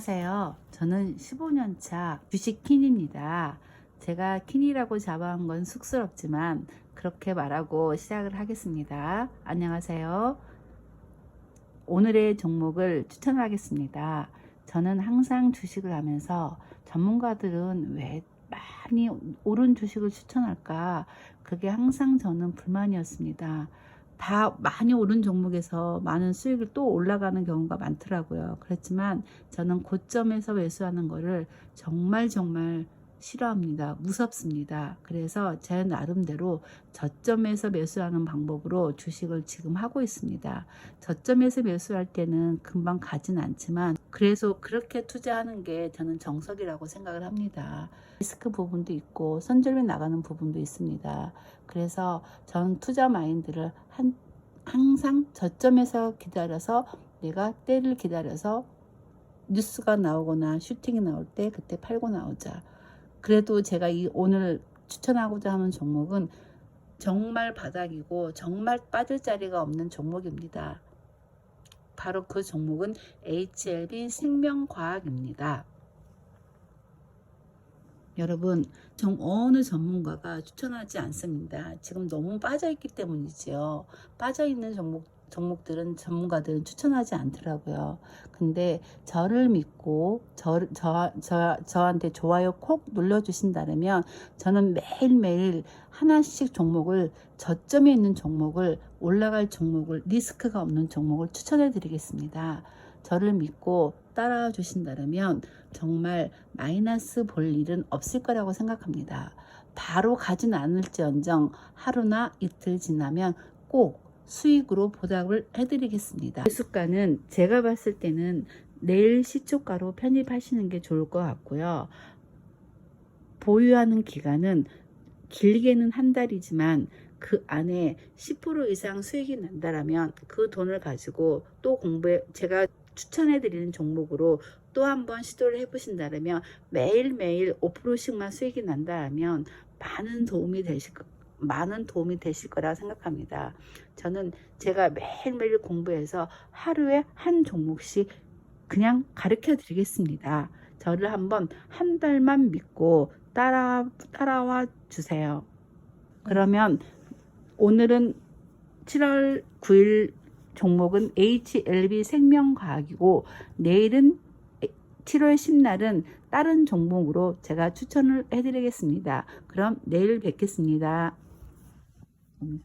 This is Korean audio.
안녕하세요. 저는 15년차 주식 킨입니다. 제가 킨이라고 잡아한 건 쑥스럽지만 그렇게 말하고 시작을 하겠습니다. 안녕하세요. 오늘의 종목을 추천하겠습니다. 저는 항상 주식을 하면서 전문가들은 왜 많이 오른 주식을 추천할까? 그게 항상 저는 불만이었습니다. 다 많이 오른 종목에서 많은 수익을 또 올라가는 경우가 많더라고요. 그렇지만 저는 고점에서 매수하는 거를 정말 정말 싫어합니다. 무섭습니다. 그래서 제 나름대로 저점에서 매수하는 방법으로 주식을 지금 하고 있습니다. 저점에서 매수할 때는 금방 가진 않지만 그래서 그렇게 투자하는 게 저는 정석이라고 생각을 합니다. 리스크 부분도 있고 손절매 나가는 부분도 있습니다. 그래서 저는 투자 마인드를 한, 항상 저점에서 기다려서 내가 때를 기다려서 뉴스가 나오거나 슈팅이 나올 때 그때 팔고 나오자. 그래도 제가 이 오늘 추천하고자 하는 종목은 정말 바닥이고 정말 빠질 자리가 없는 종목입니다. 바로 그 종목은 HLB 생명과학입니다. 여러분, 정 어느 전문가가 추천하지 않습니다. 지금 너무 빠져 있기 때문이지요. 빠져 있는 종목 종목들은 전문가들은 추천하지 않더라고요. 근데 저를 믿고 저, 저, 저, 저한테 좋아요 콕 눌러주신다면 저는 매일매일 하나씩 종목을 저점에 있는 종목을 올라갈 종목을 리스크가 없는 종목을 추천해 드리겠습니다. 저를 믿고 따라와 주신다면 정말 마이너스 볼 일은 없을 거라고 생각합니다. 바로 가진 않을지언정 하루나 이틀 지나면 꼭 수익으로 보답을 해드리겠습니다. 매수가는 제가 봤을 때는 내일 시초가로 편입하시는 게 좋을 것 같고요. 보유하는 기간은 길게는 한 달이지만 그 안에 10% 이상 수익이 난다라면 그 돈을 가지고 또 공부해 제가 추천해 드리는 종목으로 또 한번 시도를 해 보신다면 매일매일 5%씩만 수익이 난다면 많은 도움이 되실 것 많은 도움이 되실 거라 생각합니다. 저는 제가 매일매일 공부해서 하루에 한 종목씩 그냥 가르쳐 드리겠습니다. 저를 한번 한 달만 믿고 따라, 따라와 주세요. 그러면 오늘은 7월 9일 종목은 HLB 생명과학이고 내일은 7월 10날은 다른 종목으로 제가 추천을 해드리겠습니다. 그럼 내일 뵙겠습니다. Let me